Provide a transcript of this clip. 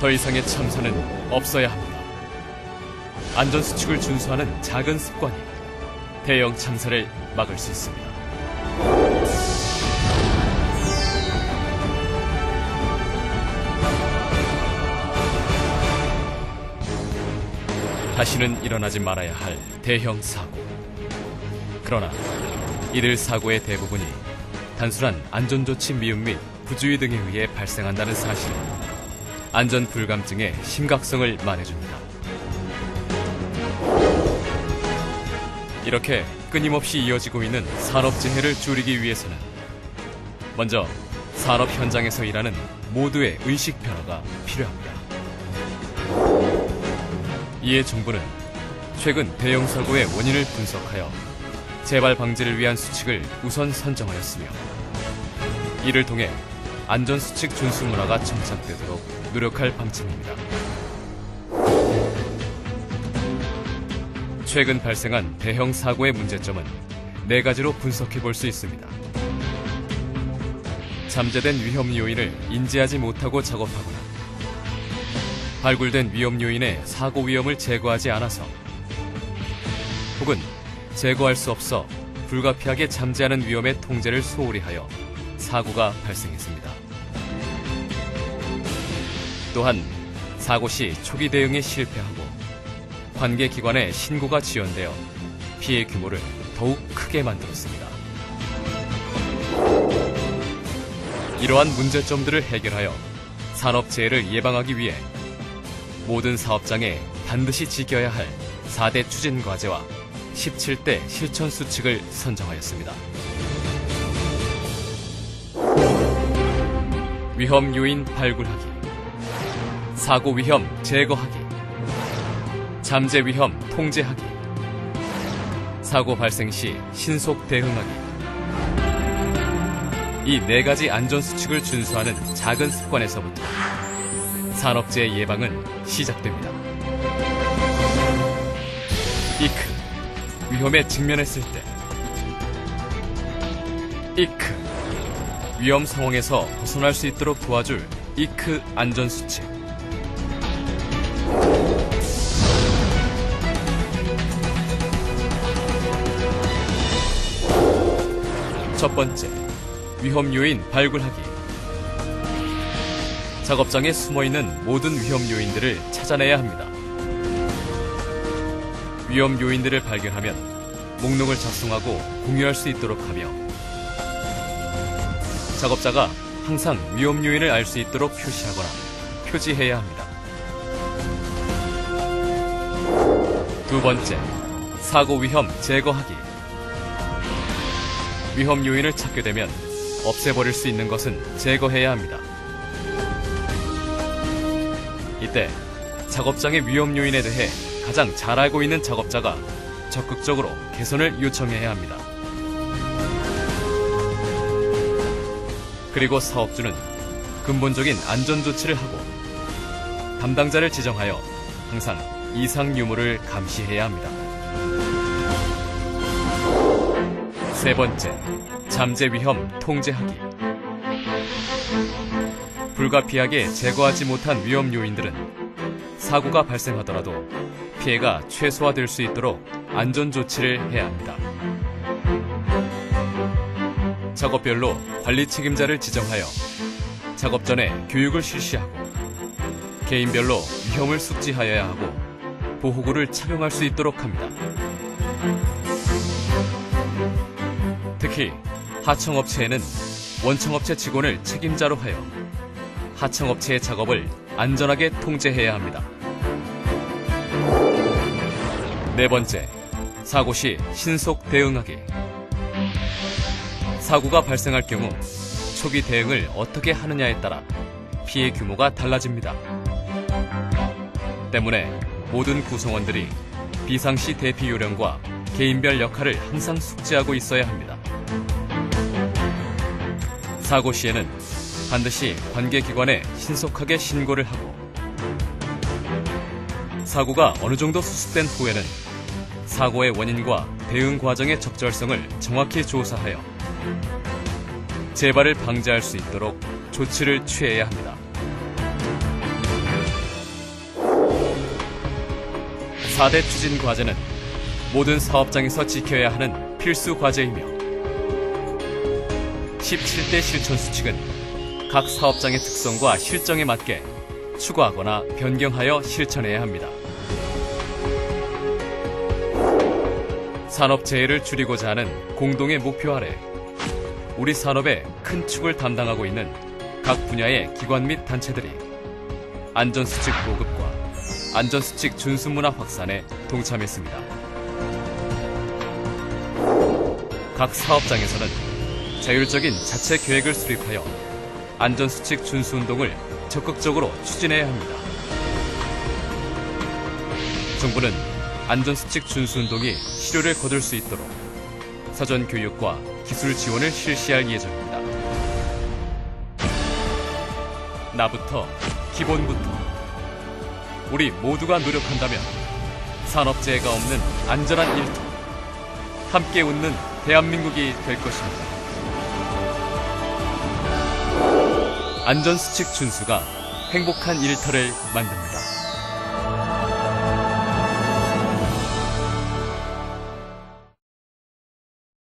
더 이상의 참사는 없어야 합니다. 안전수칙을 준수하는 작은 습관이 대형 참사를 막을 수 있습니다. 다시는 일어나지 말아야 할 대형 사고. 그러나 이들 사고의 대부분이 단순한 안전조치 미흡 및 부주의 등에 의해 발생한다는 사실은 안전 불감증의 심각성을 말해줍니다. 이렇게 끊임없이 이어지고 있는 산업 재해를 줄이기 위해서는 먼저 산업 현장에서 일하는 모두의 의식 변화가 필요합니다. 이에 정부는 최근 대형 사고의 원인을 분석하여 재발 방지를 위한 수칙을 우선 선정하였으며 이를 통해 안전수칙 준수 문화가 정착되도록 노력할 방침입니다. 최근 발생한 대형 사고의 문제점은 네 가지로 분석해 볼 수 있습니다. 잠재된 위험 요인을 인지하지 못하고 작업하거나 발굴된 위험 요인의 사고 위험을 제거하지 않아서 혹은 제거할 수 없어 불가피하게 잠재하는 위험의 통제를 소홀히 하여 사고가 발생했습니다. 또한 사고 시 초기 대응에 실패하고 관계 기관의 신고가 지연되어 피해 규모를 더욱 크게 만들었습니다. 이러한 문제점들을 해결하여 산업재해를 예방하기 위해 모든 사업장에 반드시 지켜야 할 4대 추진 과제와 17대 실천 수칙을 선정하였습니다. 위험 요인 발굴하기, 사고 위험 제거하기, 잠재 위험 통제하기, 사고 발생 시 신속 대응하기. 이 네 가지 안전 수칙을 준수하는 작은 습관에서부터 산업재해 예방은 시작됩니다. 이크 위험에 직면했을 때 이크 위험 상황에서 벗어날 수 있도록 도와줄 이크 안전 수칙 첫 번째 위험 요인 발굴하기 작업장에 숨어 있는 모든 위험 요인들을 찾아내야 합니다. 위험 요인들을 발견하면 목록을 작성하고 공유할 수 있도록 하며 작업자가 항상 위험 요인을 알 수 있도록 표시하거나 표지해야 합니다. 두 번째, 사고 위험 제거하기. 위험 요인을 찾게 되면 없애버릴 수 있는 것은 제거해야 합니다. 이때 작업장의 위험 요인에 대해 가장 잘 알고 있는 작업자가 적극적으로 개선을 요청해야 합니다. 그리고 사업주는 근본적인 안전 조치를 하고 담당자를 지정하여 항상 이상 유무를 감시해야 합니다. 세 번째, 잠재 위험 통제하기. 불가피하게 제거하지 못한 위험 요인들은 사고가 발생하더라도 피해가 최소화될 수 있도록 안전 조치를 해야 합니다. 작업별로 관리 책임자를 지정하여 작업 전에 교육을 실시하고 개인별로 위험을 숙지하여야 하고 보호구를 착용할 수 있도록 합니다. 특히 하청업체에는 원청업체 직원을 책임자로 하여 하청업체의 작업을 안전하게 통제해야 합니다. 네 번째, 사고 시 신속 대응하기. 사고가 발생할 경우 초기 대응을 어떻게 하느냐에 따라 피해 규모가 달라집니다. 때문에 모든 구성원들이 비상시 대피 요령과 개인별 역할을 항상 숙지하고 있어야 합니다. 사고 시에는 반드시 관계기관에 신속하게 신고를 하고 사고가 어느 정도 수습된 후에는 사고의 원인과 대응 과정의 적절성을 정확히 조사하여 재발을 방지할 수 있도록 조치를 취해야 합니다. 4대 추진 과제는 모든 사업장에서 지켜야 하는 필수 과제이며 17대 실천 수칙은 각 사업장의 특성과 실정에 맞게 추가하거나 변경하여 실천해야 합니다. 산업 재해를 줄이고자 하는 공동의 목표 아래 우리 산업의 큰 축을 담당하고 있는 각 분야의 기관 및 단체들이 안전수칙 보급과 안전수칙 준수 문화 확산에 동참했습니다. 각 사업장에서는 자율적인 자체 계획을 수립하여 안전수칙 준수 운동을 적극적으로 추진해야 합니다. 정부는 안전수칙 준수 운동이 실효를 거둘 수 있도록 사전 교육과 기술 지원을 실시할 예정입니다. 나부터 기본부터 우리 모두가 노력한다면 산업재해가 없는 안전한 일터 함께 웃는 대한민국이 될 것입니다. 안전수칙 준수가 행복한 일터를 만듭니다.